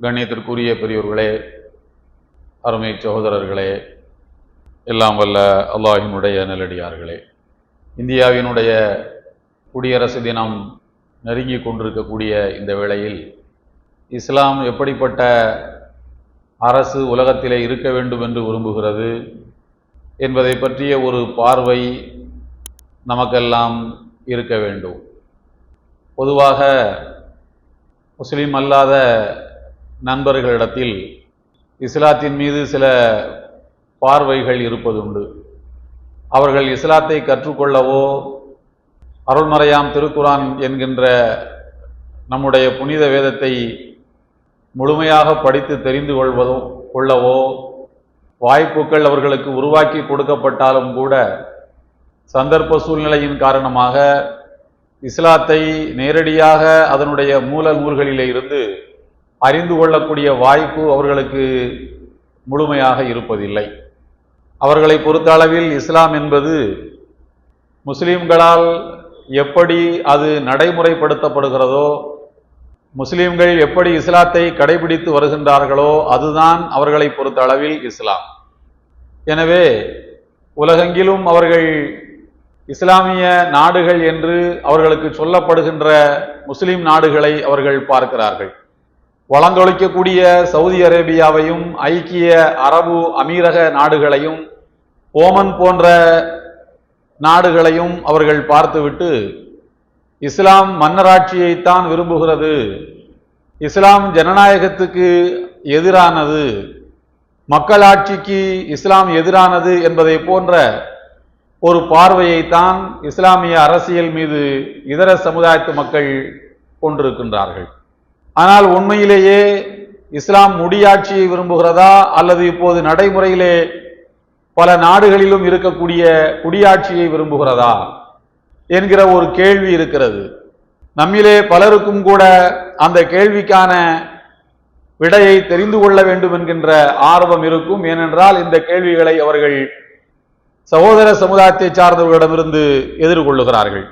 கண்ணியத்திற்குரிய பெரியோர்களே அருமை சகோதரர்களே எல்லாம் வல்ல அல்லாஹினுடைய நெல்லடியார்களே இந்தியாவினுடைய குடியரசு தினம் நெருங்கி கொண்டிருக்கக்கூடிய இந்த வேளையில் இஸ்லாம் எப்படிப்பட்ட அரசு உலகத்திலே இருக்க வேண்டும் என்று விரும்புகிறது என்பதை பற்றிய ஒரு பார்வை நமக்கெல்லாம் இருக்க வேண்டும். பொதுவாக முஸ்லீம் அல்லாத நண்பர்களிடத்தில் இஸ்லாத்தின் மீது சில பார்வைகள் இருப்பதுண்டு. அவர்கள் இஸ்லாத்தை கற்றுக்கொள்ளவோ அருள்மறையாம் திருக்குரான் என்கின்ற நம்முடைய புனித வேதத்தை முழுமையாக படித்து தெரிந்து கொள்வதோ கொள்ளவோ வாய்ப்புகள் அவர்களுக்கு உருவாக்கி கொடுக்கப்பட்டாலும் கூட சந்தர்ப்ப சூழ்நிலையின் காரணமாக இஸ்லாத்தை நேரடியாக அதனுடைய மூல நூல்களிலே இருந்து அறிந்து கொள்ளக்கூடிய வாய்ப்பு அவர்களுக்கு முழுமையாக இருப்பதில்லை. அவர்களை பொறுத்த அளவில் இஸ்லாம் என்பது முஸ்லீம்களால் எப்படி அது நடைமுறைப்படுத்தப்படுகிறதோ முஸ்லீம்கள் எப்படி இஸ்லாத்தை கடைபிடித்து வருகின்றார்களோ அதுதான் அவர்களை பொறுத்த அளவில் இஸ்லாம். எனவே உலகெங்கிலும் அவர்கள் இஸ்லாமிய நாடுகள் என்று அவர்களுக்கு சொல்லப்படுகின்ற முஸ்லீம் நாடுகளை அவர்கள் பார்க்கிறார்கள். வளங்கொழிக்கக்கூடிய சவுதி அரேபியாவையும் ஐக்கிய அரபு அமீரக நாடுகளையும் ஓமன் போன்ற நாடுகளையும் அவர்கள் பார்த்துவிட்டு இஸ்லாம் மன்னராட்சியைத்தான் விரும்புகிறது. இஸ்லாம் ஜனநாயகத்துக்கு எதிரானது. மக்களாட்சிக்கு இஸ்லாம் எதிரானது என்பதை போன்ற ஒரு பார்வையைத்தான் இஸ்லாமிய அரசியல் மீது இதர சமுதாயத்து மக்கள் கொண்டிருக்கின்றார்கள். ஆனால் உண்மையிலேயே இஸ்லாம் முடியாட்சியை விரும்புகிறதா அல்லது இப்போது நடைமுறையிலே பல நாடுகளிலும் இருக்கக்கூடிய குடியாட்சியை விரும்புகிறதா என்கிற ஒரு கேள்வி இருக்கிறது. நம்மிலே பலருக்கும் கூட அந்த கேள்விக்கான விடையை தெரிந்து கொள்ள வேண்டும் என்கின்ற ஆர்வம் இருக்கும். ஏனென்றால் இந்த கேள்விகளை அவர்கள் சகோதர சமுதாயத்தை சார்ந்தவர்களிடமிருந்து எதிர்கொள்ளுகிறார்கள்.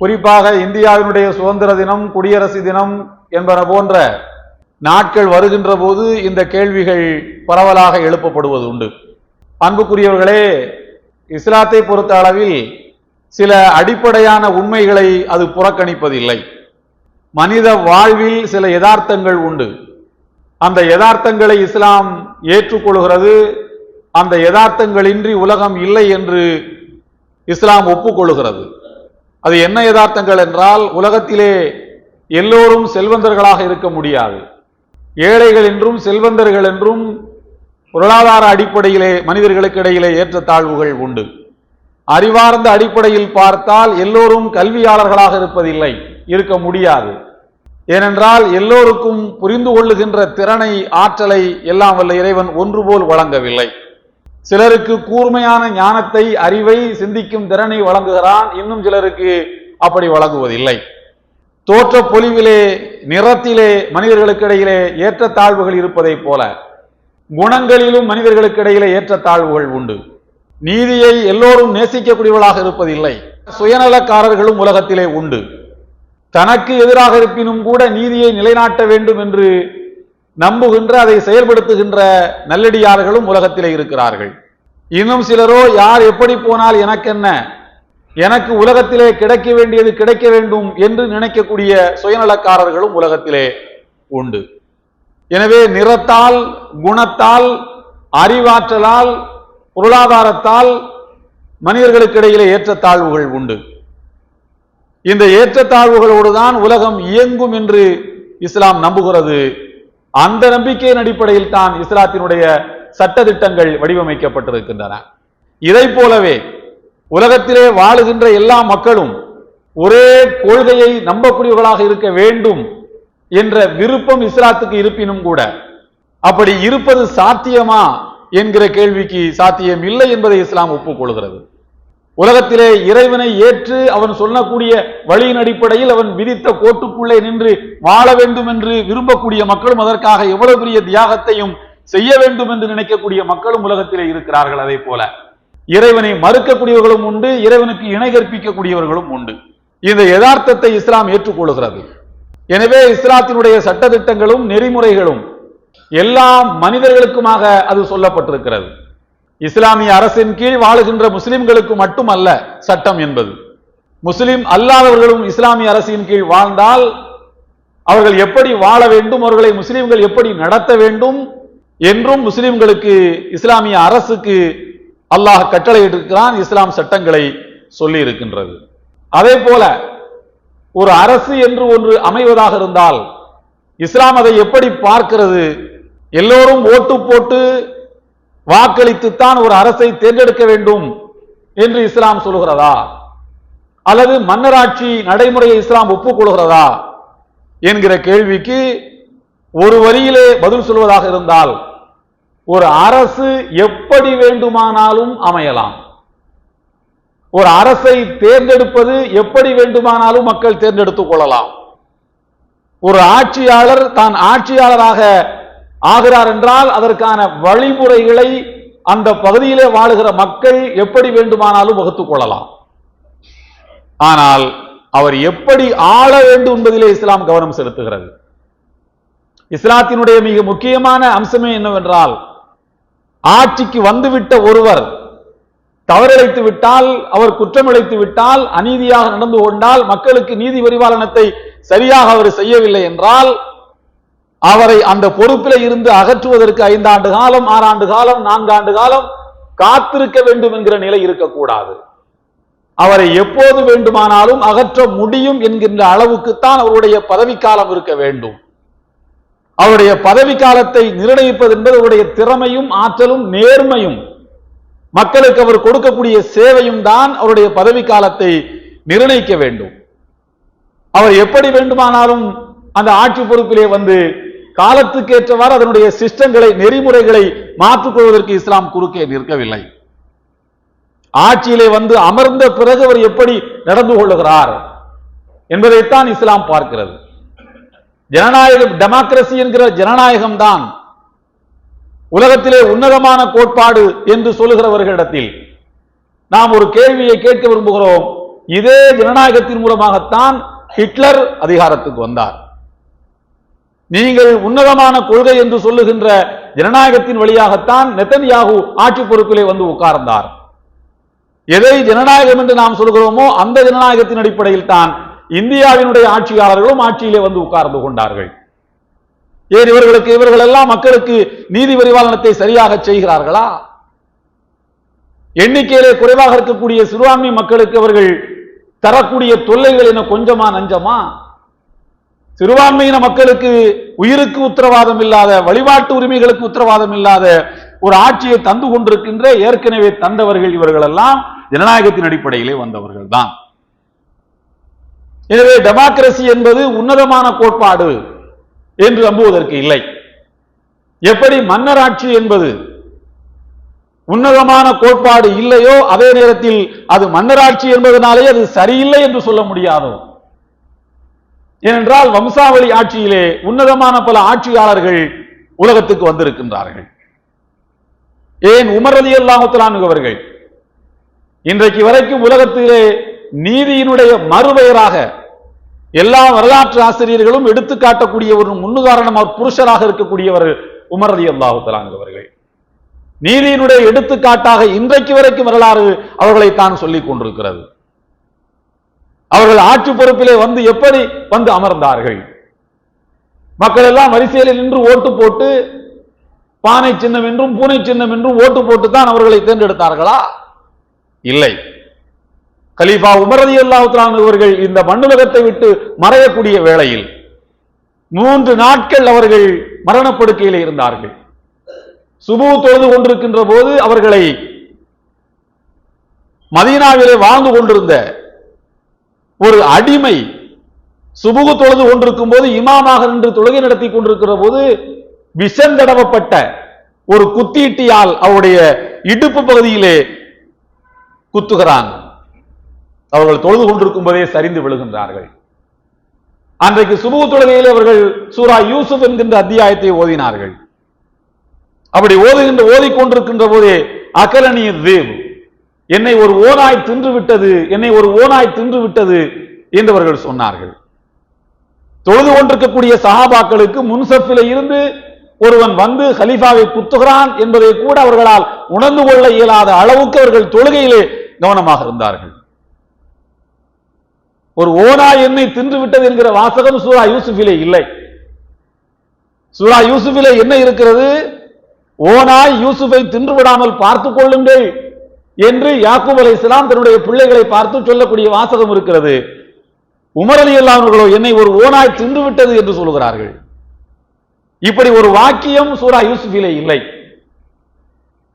குறிப்பாக இந்தியாவினுடைய சுதந்திர தினம் குடியரசு தினம் என்பன போன்ற நாட்கள் வருகின்ற போது இந்த கேள்விகள் பரவலாக எழுப்பப்படுவது உண்டு. அன்புக்குரியவர்களே இஸ்லாத்தை பொறுத்த அளவில் சில அடிப்படையான உண்மைகளை அது புறக்கணிப்பதில்லை. மனித வாழ்வில் சில யதார்த்தங்கள் உண்டு. அந்த யதார்த்தங்களை இஸ்லாம் ஏற்றுக்கொள்கிறது. அந்த யதார்த்தங்களின்றி உலகம் இல்லை என்று இஸ்லாம் ஒப்புக்கொள்கிறது. அது என்ன யதார்த்தங்கள் என்றால் உலகத்திலே எல்லோரும் செல்வந்தர்களாக இருக்க முடியாது. ஏழைகள் என்றும் செல்வந்தர்கள் என்றும் பொருளாதார அடிப்படையிலே மனிதர்களுக்கு இடையிலே ஏற்றத்தாழ்வுகள் உண்டு. அறிவார்ந்த அடிப்படையில் பார்த்தால் எல்லோரும் கல்வியாளர்களாக இருப்பதில்லை இருக்க முடியாது. ஏனென்றால் எல்லோருக்கும் புரிந்து கொள்ளுகின்ற திறனை ஆற்றலை எல்லாம் வல்ல இறைவன் ஒன்று போல் வழங்கவில்லை. சிலருக்கு கூர்மையான ஞானத்தை அறிவை சிந்திக்கும் திறனை வழங்குகிறான் இன்னும் சிலருக்கு அப்படி வழங்குவதில்லை. தோற்ற பொலிவிலே நிறத்திலே மனிதர்களுக்கு இடையிலே ஏற்றத்தாழ்வுகள் இருப்பதைப் போல குணங்களிலும் மனிதர்களுக்கு இடையிலே ஏற்றத்தாழ்வுகள் உண்டு. நீதியை எல்லோரும் நேசிக்கக்கூடியவர்களாக இருப்பதில்லை. சுயநலக்காரர்களும் உலகத்திலே உண்டு. தனக்கு எதிராக இருப்பினும் கூட நீதியை நிலைநாட்ட வேண்டும் என்று நம்புகின்ற அதை செயல்படுத்துகின்ற நல்லடியார்களும் உலகத்திலே இருக்கிறார்கள். இன்னும் சிலரோ யார் எப்படி போனால் எனக்கென்ன? எனக்கு உலகத்திலே கிடைக்க வேண்டியது கிடைக்க வேண்டும் என்று நினைக்கக்கூடிய சுயநலக்காரர்களும் உலகத்திலே உண்டு. எனவே நிறத்தால் குணத்தால் அறிவாற்றலால் பொருளாதாரத்தால் மனிதர்களுக்கு இடையிலே ஏற்றத்தாழ்வுகள் உண்டு. இந்த ஏற்றத்தாழ்வுகளோடு தான் உலகம் இயங்கும் என்று இஸ்லாம் நம்புகிறது. அந்த நம்பிக்கையின் அடிப்படையில் தான் இஸ்லாத்தினுடைய சட்டத்திட்டங்கள் வடிவமைக்கப்பட்டிருக்கின்றன. இதை போலவே உலகத்திலே வாழுகின்ற எல்லா மக்களும் ஒரே கொள்கையை நம்பக்கூடியவர்களாக இருக்க வேண்டும் என்ற விருப்பம் இஸ்லாத்துக்கு இருப்பினும் கூட. அப்படி இருப்பது சாத்தியமா என்கிற கேள்விக்கு சாத்தியம் இல்லை என்பதை இஸ்லாம் ஒப்புக்கொள்கிறது. உலகத்திலே இறைவனை ஏற்று அவன் சொல்லக்கூடிய வழியின் அடிப்படையில் அவன் விதித்த கோட்டுக்குள்ளே நின்று வாழ வேண்டும் என்று விரும்பக்கூடிய மக்களும் அதற்காக எவ்வளவு பெரிய தியாகத்தையும் செய்ய வேண்டும் என்று நினைக்கக்கூடிய மக்களும் உலகத்திலே இருக்கிறார்கள் அதே போல. இறைவனை மறுக்கக்கூடியவர்களும் உண்டு இறைவனுக்கு இணை கற்பிக்கக்கூடியவர்களும் உண்டு. இந்த யதார்த்தத்தை இஸ்லாம் ஏற்றுக்கொள்கிறது. எனவே இஸ்லாத்தினுடைய சட்டத்திட்டங்களும் நெறிமுறைகளும் எல்லா மனிதர்களுக்குமாக அது சொல்லப்பட்டிருக்கிறது. இஸ்லாமிய அரசின் கீழ் வாழுகின்ற முஸ்லிம்களுக்கு மட்டுமல்ல சட்டம் என்பது. முஸ்லிம் அல்லாதவர்களும் இஸ்லாமிய அரசின் கீழ் வாழ்ந்தால் அவர்கள் எப்படி வாழ வேண்டும் அவர்களை முஸ்லிம்கள் எப்படி நடத்த வேண்டும் என்றும் முஸ்லிம்களுக்கு இஸ்லாமிய அரசுக்கு அல்லாஹ் கட்டளையிட்டிருக்கிறான் இஸ்லாம் சட்டங்களை சொல்லி இருக்கின்றது அதே போல ஒரு அரசு என்று ஒன்று அமைவதாக இருந்தால் இஸ்லாம் அதை எப்படி பார்க்கிறது? எல்லோரும் ஓட்டு போட்டு வாக்களித்துத்தான் ஒரு அரசை தேர்ந்தெடுக்க வேண்டும் என்று இஸ்லாம் சொல்கிறதா அல்லது மன்னராட்சி நடைமுறையை இஸ்லாம் ஒப்புக்கொள்கிறதா? என்கிற கேள்விக்கு ஒரு வரியிலே பதில் சொல்வதாக இருந்தால் ஒரு அரசு எப்படி வேண்டுமானாலும் அமையலாம். ஒரு அரசை தேர்ந்தெடுப்பது எப்படி வேண்டுமானாலும் மக்கள் தேர்ந்தெடுத்துக் கொள்ளலாம். ஒரு ஆட்சியாளர் தான் ஆட்சியாளராக ஆகிறார் என்றால் அதற்கான வழிமுறைகளை அந்த பகுதியிலே வாழுகிற மக்கள் எப்படி வேண்டுமானாலும் வகுத்துக் கொள்ளலாம். ஆனால் அவர் எப்படி ஆள வேண்டும் என்பதிலே இஸ்லாம் கவனம் செலுத்துகிறது. இஸ்லாத்தினுடைய மிக முக்கியமான அம்சமே என்னவென்றால் ஆட்சிக்கு வந்துவிட்ட ஒருவர் தவறிழைத்து விட்டால் அவர் குற்றமிழைத்து விட்டால் அநீதியாக நடந்து கொண்டால் மக்களுக்கு நீதி பரிபாலனத்தை சரியாக அவர் செய்யவில்லை என்றால் அவரை அந்த பொறுப்பில் இருந்து அகற்றுவதற்கு ஐந்தாண்டு காலம் ஆறாண்டு காலம் நான்காண்டு காலம் காத்திருக்க வேண்டும் என்கிற நிலை இருக்கக்கூடாது. அவரை எப்போது வேண்டுமானாலும் அகற்ற முடியும் என்கின்ற அளவுக்குத்தான் அவருடைய பதவிக்காலம் இருக்க வேண்டும். அவருடைய பதவிக்காலத்தை நிர்ணயிப்பது என்பது அவருடைய திறமையும் ஆற்றலும் நேர்மையும். மக்களுக்கு அவர் கொடுக்கக்கூடிய சேவையும் தான் அவருடைய பதவிக்காலத்தை நிர்ணயிக்க வேண்டும். அவர் எப்படி வேண்டுமானாலும் அந்த ஆட்சி பொறுப்பிலே வந்து காலத்துக்கு ஏற்றவாறு அதனுடைய சிஸ்டங்களை நெறிமுறைகளை மாற்றிக் கொள்வதற்கு இஸ்லாம் குறுக்கே நிற்கவில்லை. ஆட்சியிலே வந்து அமர்ந்த பிறகு அவர் எப்படி நடந்து கொள்ளுகிறார் என்பதைத்தான் இஸ்லாம் பார்க்கிறது. ஜனநாயகம் டெமோக்ரஸி என்கிற ஜனநாயகம் தான் உலகத்திலே உன்னதமான கோட்பாடு என்று சொல்லுகிறவர்களிடத்தில் நாம் ஒரு கேள்வியை கேட்க விரும்புகிறோம். இதே ஜனநாயகத்தின் மூலமாகத்தான் ஹிட்லர் அதிகாரத்துக்கு வந்தார். நீங்கள் உன்னதமான கொள்கை என்று சொல்லுகின்ற ஜனநாயகத்தின் வழியாகத்தான் நெத்தன்யாகு ஆட்சி பொறுப்பிலே வந்து உட்கார்ந்தார். எதை ஜனநாயகம் என்று நாம் சொல்கிறோமோ அந்த ஜனநாயகத்தின் அடிப்படையில் தான் இந்தியாவினுடைய ஆட்சியாளர்களும் ஆட்சியிலே வந்து உட்கார்ந்து கொண்டார்கள். ஏன் இவர்களுக்கு இவர்கள் எல்லாம் மக்களுக்கு நீதி பரிபாலனத்தை சரியாக செய்கிறார்களா? எண்ணிக்கையிலே குறைவாக இருக்கக்கூடிய சிறுபான்மை மக்களுக்கு அவர்கள் தரக்கூடிய தொல்லைகள் என கொஞ்சமா நஞ்சமா? சிறுபான்மையின மக்களுக்கு உயிருக்கு உத்தரவாதம் இல்லாத வழிபாட்டு உரிமைகளுக்கு உத்தரவாதம் இல்லாத ஒரு ஆட்சியை தந்து கொண்டிருக்கின்ற ஏற்கனவே தந்தவர்கள் இவர்கள் எல்லாம் ஜனநாயகத்தின் அடிப்படையிலே வந்தவர்கள் தான் எனவே டெமோக்ரசி என்பது உன்னதமான கோட்பாடு என்று நம்புவதற்கு இல்லை. எப்படி மன்னராட்சி என்பது உன்னதமான கோட்பாடு இல்லையோ அதே நேரத்தில் அது மன்னராட்சி என்பதனாலே அது சரியில்லை என்று சொல்ல முடியாதோ? ஏனென்றால் வம்சாவளி ஆட்சியிலே உன்னதமான பல ஆட்சியாளர்கள் உலகத்துக்கு வந்திருக்கின்றார்கள். ஏன் உமர் அல்லாஹுத்தலான் அவர்கள்? இன்றைக்கு வரைக்கும் உலகத்திலே நீதியினுடைய மறுபெயராக எல்லா வரலாற்று ஆசிரியர்களும் எடுத்து காட்டக்கூடிய ஒரு முன்னுதாரணம் அவர் புருஷராக இருக்கக்கூடியவர்கள் உமர் அலி அல்லாஹுத்தலான் நீதியினுடைய எடுத்துக்காட்டாக இன்றைக்கு வரைக்கும் வரலாறு அவர்களை தான் சொல்லிக் கொண்டிருக்கிறது. அவர்கள் ஆட்சி பொறுப்பிலே வந்து எப்படி வந்து அமர்ந்தார்கள்? மக்கள் எல்லாம் வரிசையில் நின்று ஓட்டு போட்டு பானை சின்னம் என்றும் பூனை சின்னம் என்றும் ஓட்டு போட்டு தான் அவர்களை தேர்ந்தெடுத்தார்களா? இல்லை. கலீஃபா உமரதி அல்லாஹுத்ரான் அவர்கள் இந்த மண்ணுலகத்தை விட்டு மறையக்கூடிய வேளையில் மூன்று நாட்கள் அவர்கள் மரணப்படுக்கையில் இருந்தார்கள். சுபு தொழுது கொண்டிருக்கின்ற போது அவர்களை மதீனாவிலே வாழ்ந்து கொண்டிருந்த ஒரு அடிமை சுபுகு தொழுது கொண்டிருக்கும் போது இமாமாக நின்று தொழுகை நடத்தி கொண்டிருக்கிற போது விசந்தடவப்பட்ட ஒரு குத்தீட்டியால் அவருடைய இடுப்பு பகுதியிலே குத்துகிறான். அவர்கள் தொழுது கொண்டிருக்கும் போதே சரிந்து விழுகின்றார்கள். அன்றைக்கு சுபு தொழுகையில் அவர்கள் சூரா யூசுப் என்கின்ற அத்தியாயத்தை ஓதினார்கள். அப்படி ஓதுகின்ற ஓதிக்கொண்டிருக்கின்ற போதே அகலனி தேவ் என்னை ஒரு ஓனாய் தின்று விட்டது என்னை ஒரு ஓனாய் தின்று விட்டது என்றவர்கள் சொன்னார்கள். தொழுது கொண்டிருக்கக்கூடிய சஹாபாக்களுக்கு முன்சப்பில இருந்து ஒருவன் வந்து ஹலீஃபாவை குத்துகிறான் என்பதை கூட அவர்களால் உணர்ந்து கொள்ள இயலாத அளவுக்கு அவர்கள் தொழுகையிலே கவனமாக இருந்தார்கள். ஒரு ஓனா என்னை தின்று விட்டது என்கிற வாசகம் சூரா யூசுஃபிலே இல்லை. சூரா யூசுஃபிலே என்ன இருக்கிறது? ஓனாய் யூசுஃபை தின்று விடாமல் பார்த்துக் கொள்ளுங்கள் என்று யாக்கூப் அலை இஸ்லாம் தன்னுடைய பிள்ளைகளை பார்த்து சொல்லக்கூடிய வாசகம் இருக்கிறது. உமர் அலி அல்லாமர்களோ என்னை ஒரு ஓனாய் தின்று விட்டது என்று சொல்கிறார்கள். இப்படி ஒரு வாக்கியம் சூரா யூசுஃபிலே இல்லை.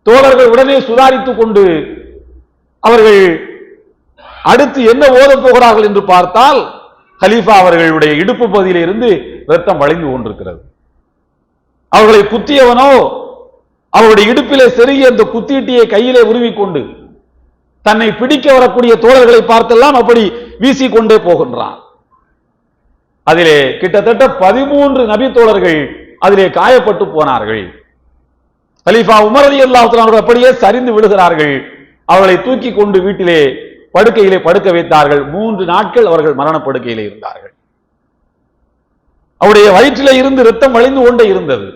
தோழர்கள் உடனே சுதாரித்துக் கொண்டு அவர்கள் அடுத்து என்ன ஓதப் போகிறார்கள் என்று பார்த்தால் ஹலீஃபா அவர்களுடைய இடுப்பு பகுதியிலிருந்து ரத்தம் வளைந்து கொண்டிருக்கிறது. அவர்களை குத்தியவனோ அவருடைய இடுப்பிலே செருகிய அந்த குத்தீட்டியை கையிலே உருவிக்கொண்டு தன்னை பிடிக்க வரக்கூடிய தோழர்களை பார்த்தெல்லாம் அப்படி வீசிக்கொண்டே போகின்றான். அதிலே கிட்டத்தட்ட பதிமூன்று நபி தோழர்கள் அதிலே காயப்பட்டு போனார்கள். ஹலீஃபா உமரதி அல்லாஹ் அப்படியே சரிந்து விடுகிறார்கள் அவர்களை தூக்கி கொண்டு வீட்டிலே படுக்கையிலே படுக்க வைத்தார்கள். மூன்று நாட்கள் அவர்கள் மரணப்படுக்கையிலே இருந்தார்கள். அவருடைய வயிற்றில இருந்து ரத்தம் வழிந்து கொண்டே இருந்தது.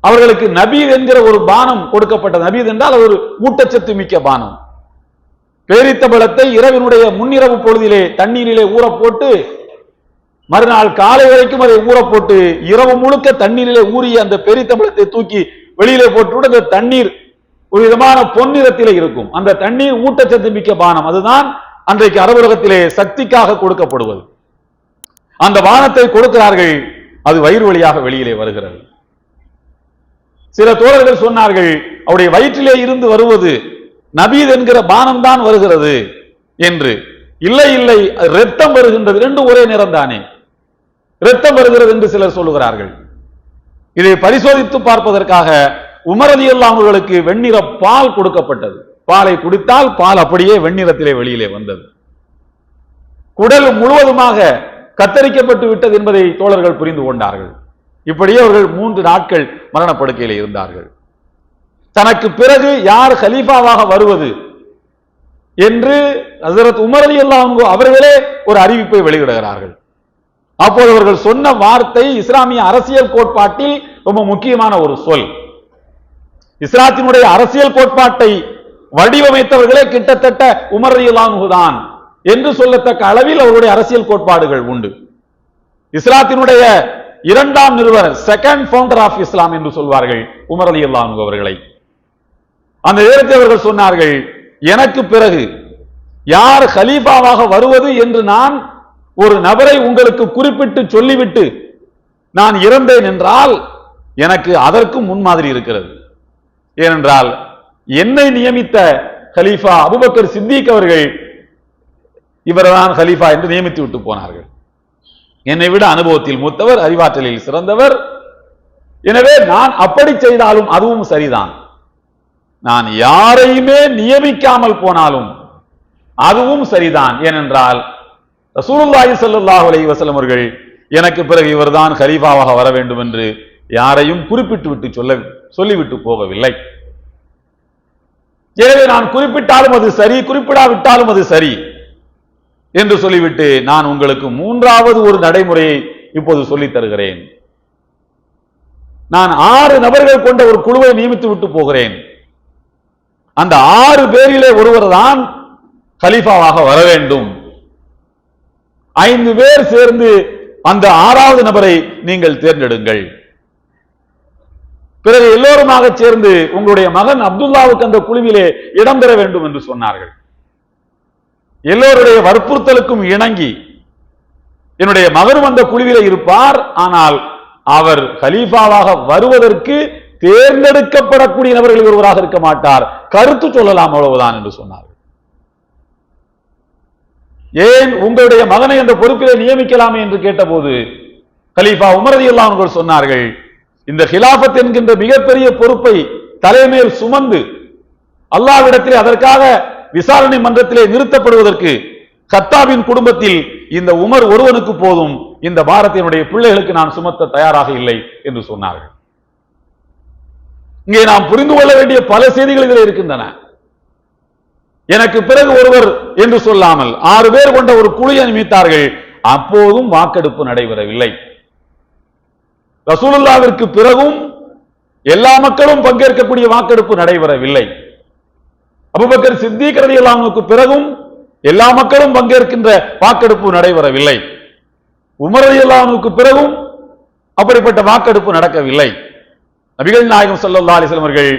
அவர்களுக்கு நபீத் என்கிற ஒரு பானம் கொடுக்கப்பட்ட நபீத் என்றால் அது ஒரு ஊட்டச்சத்து மிக்க பானம். பேரித்தம்பளத்தை இரவினுடைய முன்னிரவு பொழுதிலே தண்ணீரிலே ஊற போட்டு மறுநாள் காலை வரைக்கும் அதை ஊற போட்டு இரவு முழுக்க தண்ணீரிலே ஊறிய அந்த பெரித்தம்பளத்தை தூக்கி வெளியிலே போட்டு அந்த தண்ணீர் ஒரு விதமான பொன்னிறத்திலே இருக்கும். அந்த தண்ணீர் ஊட்டச்சத்து மிக்க பானம். அதுதான் அன்றைக்கு அரபுலகத்திலே சக்திக்காக கொடுக்கப்படுவது. அந்த பானத்தை கொடுக்கிறார்கள் அது வயிறு வழியாக வெளியிலே வருகிறது. சில தோழர்கள் சொன்னார்கள் அவருடைய வயிற்றிலே இருந்து வருவது நபீத் என்கிற பானம் தான் வருகிறது என்று. இல்லை இல்லை ரத்தம் வருகின்றது. ரெண்டும் ஒரே நேரம் தானே ரத்தம் வருகிறது என்று சிலர் சொல்லுகிறார்கள். இதை பரிசோதித்து பார்ப்பதற்காக உமரதி அலி அவர்களுக்கு வெண்ணிற பால் கொடுக்கப்பட்டது. பாலை குடித்தால் பால் அப்படியே வெண்ணிறத்திலே வெளியிலே வந்தது. குடல் முழுவதுமாக கத்தரிக்கப்பட்டு விட்டது என்பதை தோழர்கள் புரிந்து கொண்டார்கள். இப்படியே அவர்கள் மூன்று நாட்கள் மரணப்படுக்கையில் இருந்தார்கள். தனக்கு பிறகு யார் ஹலீஃபாவாக வருவது என்று ஹசரத் உமர் அலி அவர்களே ஒரு அறிவிப்பை வெளியிடுகிறார்கள். அப்போது அவர்கள் சொன்ன வார்த்தை இஸ்லாமிய அரசியல் கோட்பாட்டில் ரொம்ப முக்கியமான ஒரு சொல். இஸ்லாத்தினுடைய அரசியல் கோட்பாட்டை வடிவமைத்தவர்களே கிட்டத்தட்ட உமர் என்று சொல்லத்தக்க அளவில் அவருடைய அரசியல் கோட்பாடுகள் உண்டு. இஸ்லாத்தினுடைய இரண்டாம் நிறுவனர் செகண்ட் ஃபவுண்டர் ஆஃப் இஸ்லாம் என்று சொல்வார்கள் உமர் அலி அல்லானு அவர்களை. அந்த நேரத்தில் அவர்கள் சொன்னார்கள் எனக்கு பிறகு யார் ஹலீஃபாவாக வருவது என்று நான் ஒரு நபரை உங்களுக்கு குறிப்பிட்டு சொல்லிவிட்டு நான் இறந்தேன் என்றால் எனக்கு அதற்கும் முன்மாதிரி இருக்கிறது. ஏனென்றால் என்னை நியமித்த ஹலீஃபா அபுபக்கர் சித்திக் அவர்கள் இவர்தான் ஹலீஃபா என்று நியமித்து விட்டு போனார்கள். என்னை விட அனுபவத்தில் மூத்தவர் அறிவாற்றலில் சிறந்தவர். எனவே நான் அப்படி செய்தாலும் அதுவும் சரிதான். நான் யாரையுமே நியமிக்காமல் போனாலும் அதுவும் சரிதான். ஏனென்றால் ரசூலுல்லாஹி ஸல்லல்லாஹு அலைஹி வஸல்லம் அவர்கள் எனக்கு பிறகு இவர்தான் ஹலீஃபாவாக வர வேண்டும் என்று யாரையும் குறிப்பிட்டு விட்டு சொல்ல சொல்லிவிட்டு போகவில்லை. எனவே நான் குறிப்பிட்டாலும் அது சரி குறிப்பிடாவிட்டாலும் அது சரி என்று சொல்லிவிட்டு நான் உங்களுக்கு மூன்றாவது ஒரு நடைமுறையை இப்போது சொல்லித் தருகிறேன். நான் ஆறு நபர்கள் கொண்ட ஒரு குழுவை நியமித்து விட்டு போகிறேன். அந்த ஆறு பேரிலே ஒருவர் தான் கலீஃபாவாக வர வேண்டும். ஐந்து பேர் சேர்ந்து அந்த ஆறாவது நபரை நீங்கள் தேர்ந்தெடுங்கள். பிறகு எல்லோருமாக சேர்ந்து உங்களுடைய மகன் அப்துல்லாவுக்கு அந்த குழுவிலே இடம்பெற வேண்டும் என்று சொன்னார்கள். எல்லோருடைய வற்புறுத்தலுக்கும் இணங்கி என்னுடைய மகனும் அந்த குழுவிலே இருப்பார். ஆனால் அவர் கலீஃபாவாக வருவதற்கு தேர்ந்தெடுக்கப்படக்கூடிய நபர்களில் ஒருவராக இருக்க மாட்டார். கருத்து சொல்லலாம் அவ்வளவுதான் என்று சொன்னார் ஏன் உங்களுடைய மகனை அந்த பொறுப்பிலே நியமிக்கலாமே என்று கேட்டபோது கலீஃபா உமரதி அவர்கள் சொன்னார்கள் இந்த ஹிலாபத் என்கின்ற மிகப்பெரிய பொறுப்பை தலைமையில் சுமந்து அல்லாவிடத்திலே அதற்காக விசாரணை மன்றத்திலே நிறுத்தப்படுவதற்கு கத்தாவின் குடும்பத்தில் இந்த உமர் ஒருவனுக்கு போதும் இந்த பாரத்தினுடைய பிள்ளைகளுக்கு நான் சுமத்த தயாராக இல்லை என்று சொன்னார்கள். இங்கே நாம் புரிந்து கொள்ள வேண்டிய பல செய்திகள் இதில் இருக்கின்றன. எனக்கு பிறகு ஒருவர் என்று சொல்லாமல் ஆறு பேர் கொண்ட ஒரு குழுவை நியமித்தார்கள் அப்போதும் வாக்கெடுப்பு நடைபெறவில்லை. ரசூலுல்லாவிற்கு பிறகும் எல்லா மக்களும் பங்கேற்கக்கூடிய வாக்கெடுப்பு நடைபெறவில்லை. அபுபக்கர் சித்திகரதி அல்லாமுக்கு பிறகும் எல்லா மக்களும் பங்கேற்கின்ற வாக்கெடுப்பு நடைபெறவில்லை. உமரதி ரலியல்லாஹுவுக்கு பிறகும் அப்படிப்பட்ட வாக்கெடுப்பு நடக்கவில்லை. நபிகள் நாயகம் சல்லா அலைஹி அவர்கள்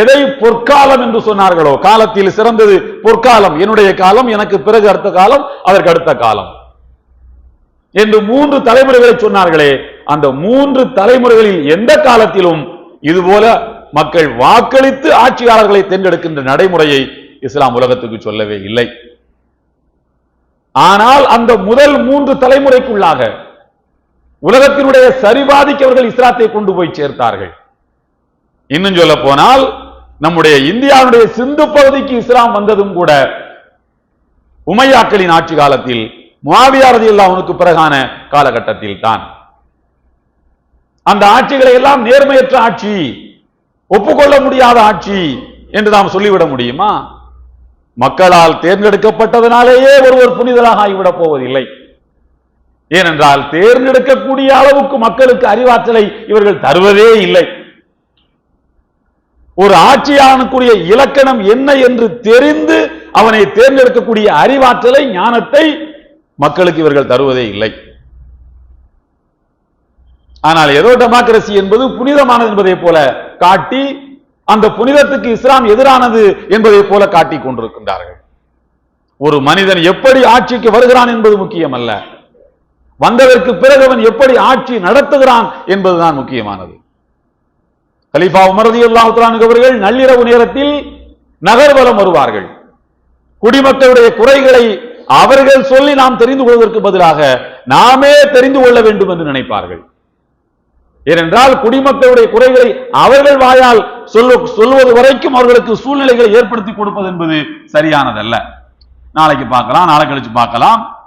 எதை பொற்காலம் என்று சொன்னார்களோ காலத்தில் சிறந்தது பொற்காலம் என்னுடைய காலம் எனக்கு பிறகு அடுத்த காலம் அதற்கு அடுத்த காலம் என்று மூன்று தலைமுறைகளை சொன்னார்களே அந்த மூன்று தலைமுறைகளில் எந்த காலத்திலும் இதுபோல மக்கள் வாக்களித்து ஆட்சியாளர்களை தேர்ந்தெடுக்கின்ற நடைமுறையை இஸ்லாம் உலகத்துக்கு சொல்லவே இல்லை. ஆனால் அந்த முதல் மூன்று தலைமுறைக்குள்ளாக உலகத்தினுடைய சரிபாதிக்கு அவர்கள் இஸ்லாத்தை கொண்டு போய் சேர்த்தார்கள். இன்னும் சொல்ல போனால் நம்முடைய இந்தியாவுடைய சிந்து பகுதிக்கு இஸ்லாம் வந்ததும் கூட உமையாக்களின் ஆட்சி காலத்தில் மாவியாரதி அவனுக்கு பிறகான காலகட்டத்தில் தான் அந்த ஆட்சிகளை எல்லாம் நேர்மையற்ற ஆட்சி ஒப்புக்கொள்ள முடியாத ஆட்சி என்று நாம் சொல்லிவிட முடியுமா? மக்களால் தேர்ந்தெடுக்கப்பட்டதனாலேயே ஒருவர் புனிதராக ஆகிவிடப் போவதில்லை. ஏனென்றால் தேர்ந்தெடுக்கக்கூடிய அளவுக்கு மக்களுக்கு அறிவாற்றலை இவர்கள் தருவதே இல்லை. ஒரு ஆட்சியாளனுக்குரிய இலக்கணம் என்ன என்று தெரிந்து அவனை தேர்ந்தெடுக்கக்கூடிய அறிவாற்றலை ஞானத்தை மக்களுக்கு இவர்கள் தருவதே இல்லை. ஆனால் ஏதோ டெமோக்ரசி என்பது புனிதமானது என்பதை போல காட்டி அந்த புனிதத்துக்கு இஸ்லாம் எதிரானது என்பதை போல காட்டிக் கொண்டிருக்கின்றார்கள். ஒரு மனிதன் எப்படி ஆட்சிக்கு வருகிறான் என்பது முக்கியம் அல்ல வந்ததற்கு பிறகு அவன் எப்படி ஆட்சி நடத்துகிறான் என்பதுதான் முக்கியமானது. கலீஃபா உமரதி அவர்கள் நள்ளிரவு நேரத்தில் நகர்வலம் வருவார்கள். குடிமக்களுடைய குறைகளை அவர்கள் சொல்லி நாம் தெரிந்து கொள்வதற்கு பதிலாக நாமே தெரிந்து கொள்ள வேண்டும் என்று நினைப்பார்கள். ஏனென்றால் குடிமக்களுடைய குறைகளை அவர்கள் வாயால் சொல்ல சொல்வது வரைக்கும் அவர்களுக்கு சூழ்நிலைகளை ஏற்படுத்தி கொடுப்பது என்பது சரியானதல்ல. நாளைக்கு பார்க்கலாம் நாளை கழிச்சு பார்க்கலாம்.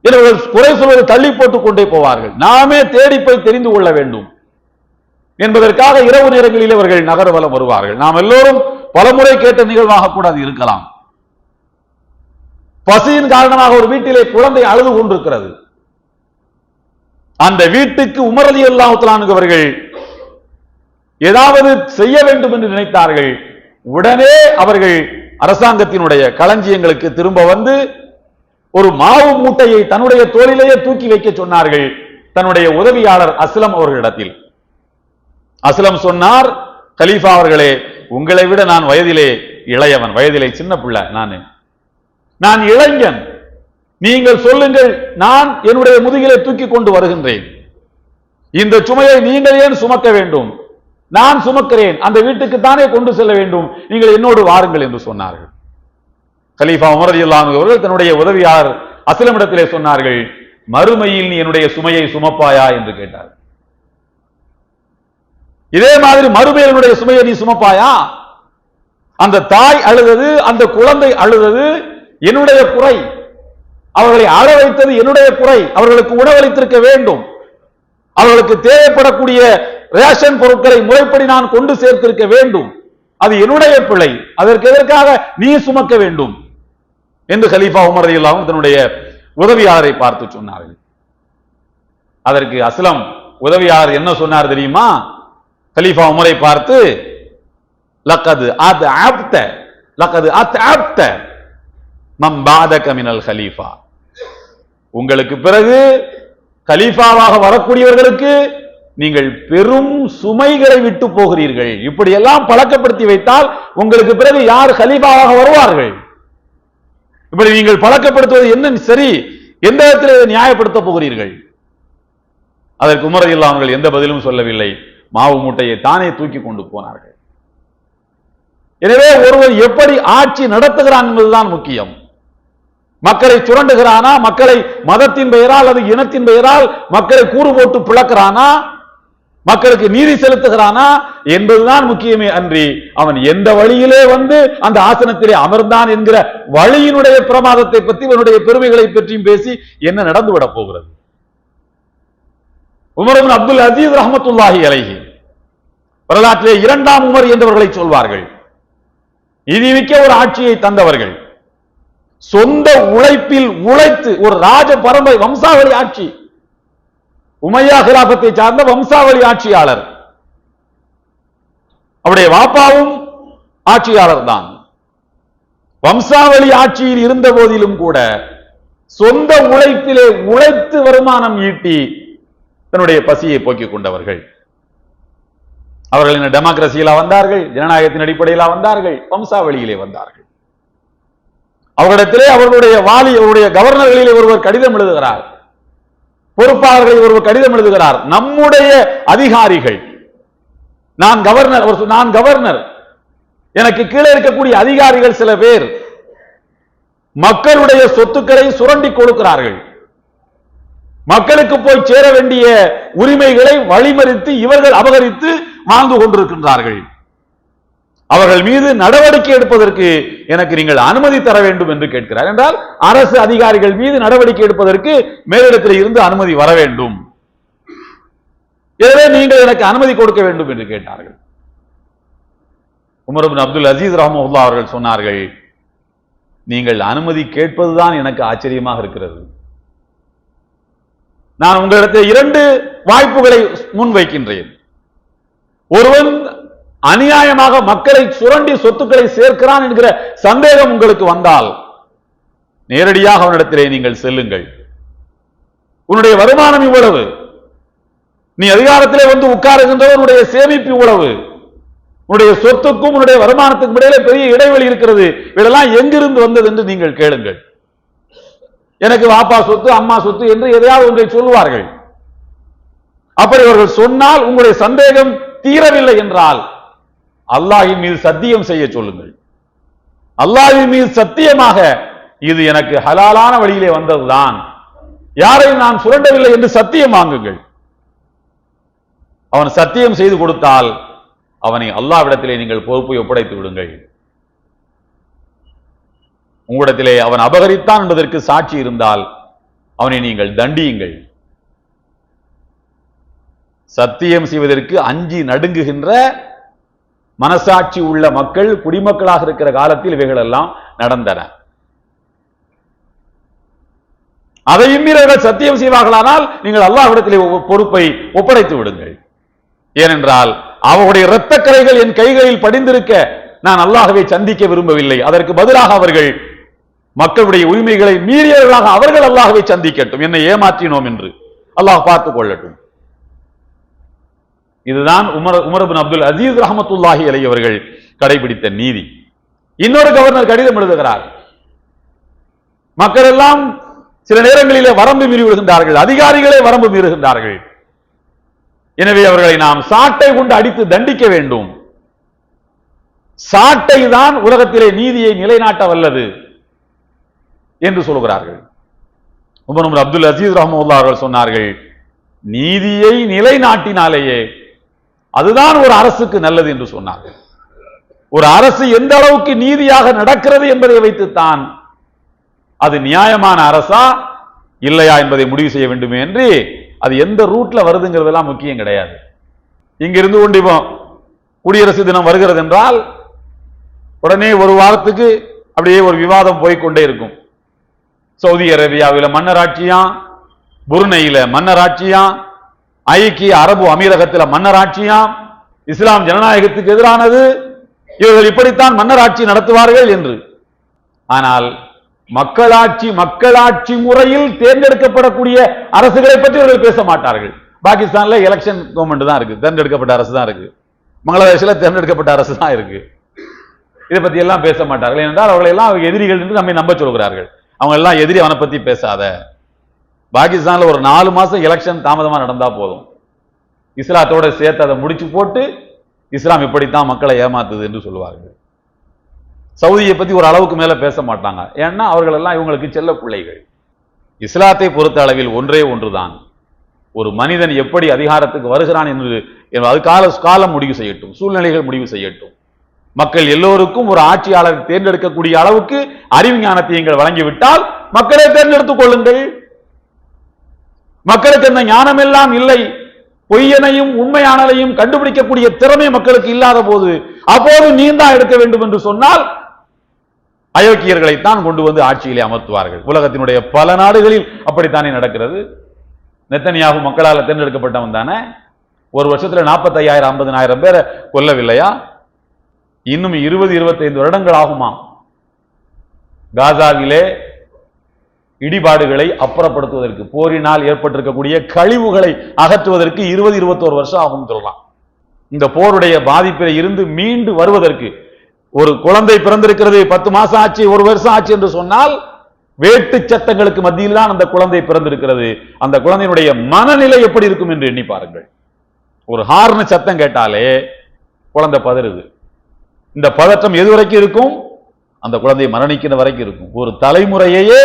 இவர்கள் குறை சொல்வதை தள்ளி போட்டுக் கொண்டே போவார்கள். நாமே தேடி போய் தெரிந்து கொள்ள வேண்டும். என்பதற்காக இரவு நேரங்களில் இவர்கள் நகர்வலம் வருவார்கள். நாம் எல்லோரும் பலமுறை கேட்ட நிகழ்வாக கூட அது இருக்கலாம். பசியின் காரணமாக ஒரு வீட்டிலே குழந்தை அழுது கொண்டிருக்கிறது. அந்த வீட்டுக்கு உமரதி அல்லாஹுத்தலானு அவர்கள் ஏதாவது செய்ய வேண்டும் என்று நினைத்தார்கள். உடனே அவர்கள் அரசாங்கத்தினுடைய களஞ்சியங்களுக்கு திரும்ப வந்து ஒரு மாவு மூட்டையை தன்னுடைய தோளிலேயே தூக்கி வைக்க சொன்னார்கள். தன்னுடைய உதவியாளர் அஸ்லம் அவர்களிடத்தில். அஸ்லம் சொன்னார் கலீஃபா அவர்களே உங்களை விட நான் வயதிலே இளையவன் வயதிலே சின்ன பிள்ளை நான். நான் இளைஞன். நீங்கள் சொல்லுங்கள் நான் என்னுடைய முதுகிலே தூக்கி கொண்டு வருகின்றேன். இந்த சுமையை நீங்கள் ஏன் சுமக்க வேண்டும்? நான் சுமக்கிறேன் அந்த வீட்டுக்கு தானே கொண்டு செல்ல வேண்டும்? நீங்கள் என்னோடு வாருங்கள் என்று சொன்னார்கள். கலீஃபா உமர் ரலியல்லாஹு அவர்கள் தன்னுடைய உதவியாளர் அஸ்லமிடத்திலே சொன்னார்கள் மறுமையில் நீ என்னுடைய சுமையை சுமப்பாயா? என்று கேட்டார். இதே மாதிரி மறுமையில் என்னுடைய சுமையை நீ சுமப்பாயா? அந்த தாய் அழுதது அந்த குழந்தை அழுதது என்னுடைய குறை. அவர்களை அழ வைத்தது என்னுடைய குறை. அவர்களுக்கு உணவளித்திருக்க வேண்டும். அவர்களுக்கு தேவைப்படக்கூடிய ரேஷன் பொருட்களை முறைப்படி நான் கொண்டு சேர்த்திருக்க வேண்டும். அது என்னுடைய பிழை. அதற்கு எதற்காக நீ சுமக்க வேண்டும்? என்று ஹலீஃபா உமர் ரலியல்லாஹு தன்னுடைய உதவியாளரை பார்த்து சொன்னார்கள். அதற்கு அஸ்லம் உதவியாளர் என்ன சொன்னார் தெரியுமா? ஹலீஃபா உமரை பார்த்து லக்கது அத் ஆப்த லக்கது அத் ஆப்த மம் பாதக மினல் ஹலீஃபா. உங்களுக்கு பிறகு கலீஃபாவாக வரக்கூடியவர்களுக்கு நீங்கள் பெரும் சுமைகளை விட்டு போகிறீர்கள். இப்படியெல்லாம் பழக்கப்படுத்தி வைத்தால் உங்களுக்கு பிறகு யார் கலீஃபாவாக வருவார்கள்? இப்படி நீங்கள் பழக்கப்படுத்துவது என்ன சரி? எந்த இடத்தில் நியாயப்படுத்த போகிறீர்கள்? அதற்கு உமரதி அவர்கள் எந்த பதிலும் சொல்லவில்லை. மாவு மூட்டையை தானே தூக்கி கொண்டு போனார்கள். எனவே ஒருவர் எப்படி ஆட்சி நடத்துகிறான் என்பதுதான் முக்கியம். மக்களை சுரண்டுகிறானா? மக்களை மதத்தின் பெயரால் அல்லது இனத்தின் பெயரால் மக்களை கூறு போட்டு பிளக்கிறானா மக்களுக்கு நீதி செலுத்துகிறானா? என்பதுதான் முக்கியமே அன்றி அவன் எந்த வழியிலே வந்து அந்த ஆசனத்திலே அமர்ந்தான் என்கிற வழியினுடைய பிரமாதத்தை பற்றி இவனுடைய பெருமைகளை பற்றியும் பேசி என்ன நடந்து விட போகிறது? உமர் அப்துல் அசீஸ் ரஹமத்துல்லாஹி அலைஹி வரலாற்றிலே இரண்டாம் உமர் என்றவர்களை சொல்வார்கள். நீதிமிக்க ஒரு ஆட்சியை தந்தவர்கள். சொந்த உழைப்பில் உழைத்து ஒரு ராஜ பரம்பரை வம்சாவளி ஆட்சி. உமையா கிலாபத்தை சார்ந்த வம்சாவளி ஆட்சியாளர். அவருடைய வாப்பாவும் ஆட்சியாளர் தான். வம்சாவளி ஆட்சியில் இருந்த போதிலும் கூட சொந்த உழைப்பிலே உழைத்து வருமானம் ஈட்டி தன்னுடைய பசியை போக்கிக் கொண்டவர்கள். அவர்கள் என்ன டெமோக்ரஸியில வந்தார்கள் ஜனநாயகத்தின் அடிப்படையில் வந்தார்கள் வம்சாவளியிலே வந்தார்கள். அவர்களிடத்திலே அவர்களுடைய வாலி அவருடைய கவர்னர்களிலே ஒருவர் கடிதம் எழுதுகிறார். பொறுப்பாளர்களில் ஒருவர் கடிதம் எழுதுகிறார். நம்முடைய அதிகாரிகள் நான் கவர்னர் நான் கவர்னர். எனக்கு கீழே இருக்கக்கூடிய அதிகாரிகள் சில பேர் மக்களுடைய சொத்துக்களை சுரண்டி கொடுக்கிறார்கள். மக்களுக்கு போய் சேர வேண்டிய உரிமைகளை வழிமறித்து இவர்கள் அபகரித்து வாழ்ந்து கொண்டிருக்கின்றார்கள். அவர்கள் மீது நடவடிக்கை எடுப்பதற்கு எனக்கு நீங்கள் அனுமதி தர வேண்டும் என்று கேட்கிறார். என்றால் அரசு அதிகாரிகள் மீது நடவடிக்கை எடுப்பதற்கு மேலிடத்தில் இருந்து அனுமதி வர வேண்டும். எனவே நீங்கள் எனக்கு அனுமதி கொடுக்க வேண்டும் என்று கேட்டார்கள். உமர் அப்துல் அசீஸ் ரஹமுல்லா அவர்கள் சொன்னார்கள் நீங்கள் அனுமதி கேட்பதுதான் எனக்கு ஆச்சரியமாக இருக்கிறது. நான் உங்களிடத்தில் இரண்டு வாய்ப்புகளை முன்வைக்கின்றேன். ஒருவன் அநியாயமாக மக்களை சுரண்டி சொத்துக்களை சேர்க்கிறான் என்கிற சந்தேகம் உங்களுக்கு வந்தால் நேரடியாக அவனிடத்திலே நீங்கள் செல்லுங்கள். உன்னுடைய வருமானம் இவ்வளவு. நீ அதிகாரத்திலே வந்து உட்காருகின்றவனுடைய சேமிப்பு இவ்வளவு. உன்னுடைய சொத்துக்கும் உன்னுடைய வருமானத்துக்கும் இடையில பெரிய இடைவெளி இருக்கிறது. இதெல்லாம் எங்கிருந்து வந்தது என்று நீங்கள் கேளுங்கள். எனக்கு வாப்பா சொத்து அம்மா சொத்து என்று எதையாவது ஒன்றை சொல்லுவார்கள். அப்படி அவர்கள் சொன்னால் உங்களுடைய சந்தேகம் தீரவில்லை என்றால் அல்லாஹின் மீது சத்தியம் செய்ய சொல்லுங்கள். அல்லாஹின் மீது சத்தியமாக இது எனக்கு ஹலாலான வழியிலே வந்ததுதான். யாரையும் நான் சுரண்டவில்லை என்று சத்தியம் வாங்குங்கள். அவன் சத்தியம் செய்து கொடுத்தால் அவனை அல்லாவிடத்திலே நீங்கள் பொறுப்பை ஒப்படைத்து விடுங்கள். உங்களிடத்திலே அவன் அபகரித்தான் என்பதற்கு சாட்சி இருந்தால் அவனை நீங்கள் தண்டியுங்கள். சத்தியம் செய்வதற்கு அஞ்சி நடுங்குகின்ற மனசாட்சி உள்ள மக்கள் குடிமக்களாக இருக்கிற காலத்தில் இவைகள் எல்லாம் நடந்தன. அதையும் மீறவர்கள் சத்தியம் செய்வார்களானால் நீங்கள் அல்லாஹ்விடத்திலே பொறுப்பை ஒப்படைத்து விடுங்கள். ஏனென்றால் அவருடைய இரத்த கரைகள் என் கைகளில் படிந்திருக்க நான் அல்லாகவே சந்திக்க விரும்பவில்லை. அதற்கு பதிலாக அவர்கள் மக்களுடைய உரிமைகளை மீறியவர்களாக அவர்கள் அல்லாஹ்வை சந்திக்கட்டும். என்னை ஏமாற்றினோம் என்று. அல்லாஹ் பார்த்துக் கொள்ளட்டும். இதுதான் உமர் உமர்பின் அப்துல் அசீஸ் ரஹமத்துல்லாஹி அலை அவர்கள் கடைபிடித்த நீதி. இன்னொரு கவர்னர் கடிதம் எழுதுகிறார். மக்கள் எல்லாம் சில நேரங்களிலே வரம்பு மீறி விடுகின்றார்கள் அதிகாரிகளே வரம்பு மீறுகின்றார்கள். எனவே அவர்களை நாம் சாட்டை கொண்டு அடித்து தண்டிக்க வேண்டும். சாட்டை தான் உலகத்திலே நீதியை நிலைநாட்ட வல்லது என்று சொல்கிறார்கள். உமர் உமர் அப்துல் அசீஸ் ரஹமுல்லா அவர்கள் சொன்னார்கள் நீதியை நிலைநாட்டினாலேயே அதுதான் ஒரு அரசுக்கு நல்லது என்று சொன்னார்கள் ஒரு அரசு எந்த அளவுக்கு நீதியாக நடக்கிறது என்பதை வைத்துத்தான் அது நியாயமான அரசா இல்லையா என்பதை முடிவு செய்ய வேண்டுமே என்று அது எந்த ரூட்ல வருதுங்கிறதெல்லாம் முக்கியம் கிடையாது. இங்கிருந்து கொண்டிப்போம் குடியரசு தினம் வருகிறது என்றால் உடனே ஒரு வாரத்துக்கு அப்படியே ஒரு விவாதம் போய்க்கொண்டே இருக்கும். சவுதி அரேபியாவில் மன்னராட்சியா புருனையில மன்னராட்சியா ஐக்கிய அரபு அமீரகத்தில் மன்னராட்சியாம் இஸ்லாம் ஜனநாயகத்துக்கு எதிரானது. இவர்கள் இப்படித்தான் மன்னராட்சி நடத்துவார்கள் என்று. ஆனால் மக்களாட்சி மக்களாட்சி முறையில் தேர்ந்தெடுக்கப்படக்கூடிய அரசுகளை பற்றி இவர்கள் பேச மாட்டார்கள். பாகிஸ்தான்ல எலெக்ஷன் கவர்மெண்ட் தான் இருக்கு. தேர்ந்தெடுக்கப்பட்ட அரசு தான் இருக்கு. பங்களாதேஷில் தேர்ந்தெடுக்கப்பட்ட அரசு தான் இருக்கு. இதை பத்தி எல்லாம் பேச மாட்டார்கள். ஏனென்றால் அவர்களை எல்லாம் அவங்க எதிரிகள் என்று நம்மை நம்ப சொல்கிறார்கள். அவங்க எல்லாம் எதிரி அவனை பத்தி பேசாத. பாகிஸ்தான்ல ஒரு நாலு மாசம் எலெக்ஷன் தாமதமா நடந்தா போதும். இஸ்லாத்தோட சேர்த்து அதை முடிச்சு போட்டு இஸ்லாம் இப்படித்தான் மக்களை ஏமாத்துது என்று சொல்லுவார்கள். சவுதியை பத்தி ஒரு அளவுக்கு மேல பேச மாட்டாங்க. ஏன்னா அவர்கள் எல்லாம் இவங்களுக்கு செல்ல பிள்ளைகள். இஸ்லாத்தை பொறுத்த அளவில் ஒன்றே ஒன்றுதான். ஒரு மனிதன் எப்படி அதிகாரத்துக்கு வருகிறான் என்று அது கால காலம் முடிவு செய்யட்டும் சூழ்நிலைகள் முடிவு செய்யட்டும். மக்கள் எல்லோருக்கும் ஒரு ஆட்சியாளர் தேர்ந்தெடுக்கக்கூடிய அளவுக்கு அறிவு ஞானத்தை நீங்கள் வழங்கிவிட்டால் மக்களை தேர்ந்தெடுத்துக் கொள்ளுங்கள். மக்களுக்கு அந்த ஞானம் எல்லாம் இல்லை பொய்யனையும் உண்மையானதையும் கண்டுபிடிக்கக்கூடிய திறமை மக்களுக்கு இல்லாத போது அப்போது நீ தான் எடுக்க வேண்டும் என்று சொன்னால் அயோக்கியர்களைத்தான் கொண்டு வந்து ஆட்சியிலே அமர்த்துவார்கள். உலகத்தினுடைய பல நாடுகளில் அப்படித்தானே நடக்கிறது. நெத்தனியாகும் மக்களால் தேர்ந்தெடுக்கப்பட்டவன் தானே? ஒரு வருஷத்துல நாற்பத்தையாயிரம் ஐம்பதனாயிரம் பேரை கொல்லவில்லையா? இன்னும் இருபது இருபத்தைந்து வருடங்கள் ஆகுமா காசாவிலே இடிபாடுகளை அப்புறப்படுத்துவதற்கு போரினால் ஏற்பட்டிருக்கக்கூடிய கழிவுகளை அகற்றுவதற்கு இருபது இருபத்தோரு வருஷம் ஆகும் சொல்லலாம். இந்த போருடைய பாதிப்பில் இருந்து மீண்டு வருவதற்கு ஒரு குழந்தை பிறந்திருக்கிறது பத்து மாசம் ஆச்சு ஒரு வருஷம் ஆச்சு என்று சொன்னால் வேட்டு சத்தங்களுக்கு மத்தியில் தான் அந்த குழந்தை பிறந்திருக்கிறது. அந்த குழந்தையினுடைய மனநிலை எப்படி இருக்கும் என்று எண்ணி பாருங்கள். ஒரு ஹார்னு சத்தம் கேட்டாலே குழந்தை பதறுது. இந்த பதற்றம் எது வரைக்கும் இருக்கும்? அந்த குழந்தை மரணிக்கிற வரைக்கும் இருக்கும். ஒரு தலைமுறையையே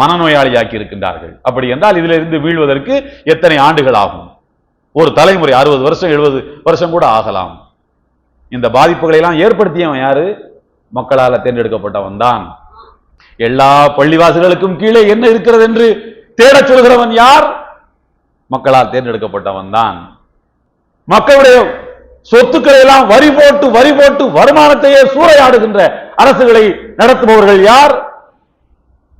மனநோயாளியாக்கி இருக்கின்றார்கள் அப்படி என்றால் இதிலிருந்து வீழ்வதற்கு எத்தனை ஆண்டுகள் ஆகும்? ஒரு தலைமுறை அறுபது வருஷம் எழுபது வருஷம் கூட ஆகலாம். இந்த பாதிப்புகளை எல்லாம் ஏற்படுத்தியவன் யாரு? மக்களால் தேர்ந்தெடுக்கப்பட்டவன் தான். எல்லா பள்ளிவாசல்களுக்கும் கீழே என்ன இருக்கிறது என்று தேடச் சொல்கிறவன் யார்? மக்களால் தேர்ந்தெடுக்கப்பட்டவன் தான். மக்களுடைய சொத்துக்களை எல்லாம் வரி போட்டு வரி போட்டு வருமானத்தையே சூறையாடுகின்ற அரசுகளை நடத்துபவர்கள் யார்?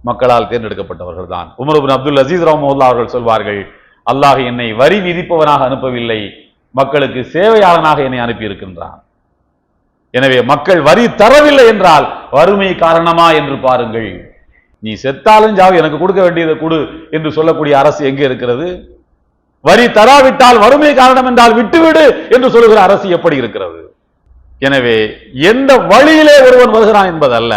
மக்களால் தேர்ந்தெடுக்கப்பட்டவர்கள் தான் உமர் அப்துல் அசீஸ் ரஹமுல்லா அவர்கள் சொல்வார்கள் அல்லாஹ் என்னை வரி விதிப்பவனாக அனுப்பவில்லை மக்களுக்கு சேவையாளனாக என்னை அனுப்பி இருக்கின்றான் எனவே மக்கள் வரி தரவில்லை என்றால் வறுமை காரணமா என்று பாருங்கள். நீ செத்தாலும் ஜாவு எனக்கு கொடுக்க வேண்டியதை கொடு என்று சொல்லக்கூடிய அரசு எங்கே இருக்கிறது? வரி தராவிட்டால் வறுமை காரணம் என்றால் விட்டுவிடு என்று சொல்லுகிற அரசு எப்படி இருக்கிறது? எனவே எந்த வழியிலே ஒருவன் வருகிறான் என்பதல்ல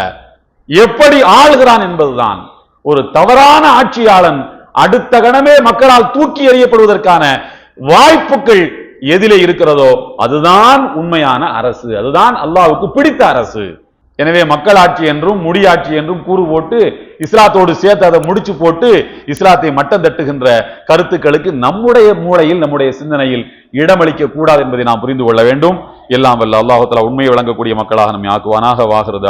எப்படி ஆளுகிறான் என்பதுதான். ஒரு தவறான ஆட்சியாளன் அடுத்த கணமே மக்களால் தூக்கி எறியப்படுவதற்கான வாய்ப்புகள் எதிலே இருக்கிறதோ அதுதான் உண்மையான அரசு. அதுதான் அல்லாவுக்கு பிடித்த அரசு. எனவே மக்களாட்சி என்றும் முடியாட்சி என்றும் கூறு போட்டு இஸ்லாத்தோடு சேர்த்து அதை முடிச்சு போட்டு இஸ்லாத்தை மட்டம் தட்டுகின்ற கருத்துக்களுக்கு நம்முடைய மூளையில் நம்முடைய சிந்தனையில் இடமளிக்க கூடாது என்பதை நாம் புரிந்து கொள்ள வேண்டும். எல்லாம் வல்ல அல்லாஹ் உண்மையை வழங்கக்கூடிய மக்களாக நம்மை ஆக்குவானாக வாகிறது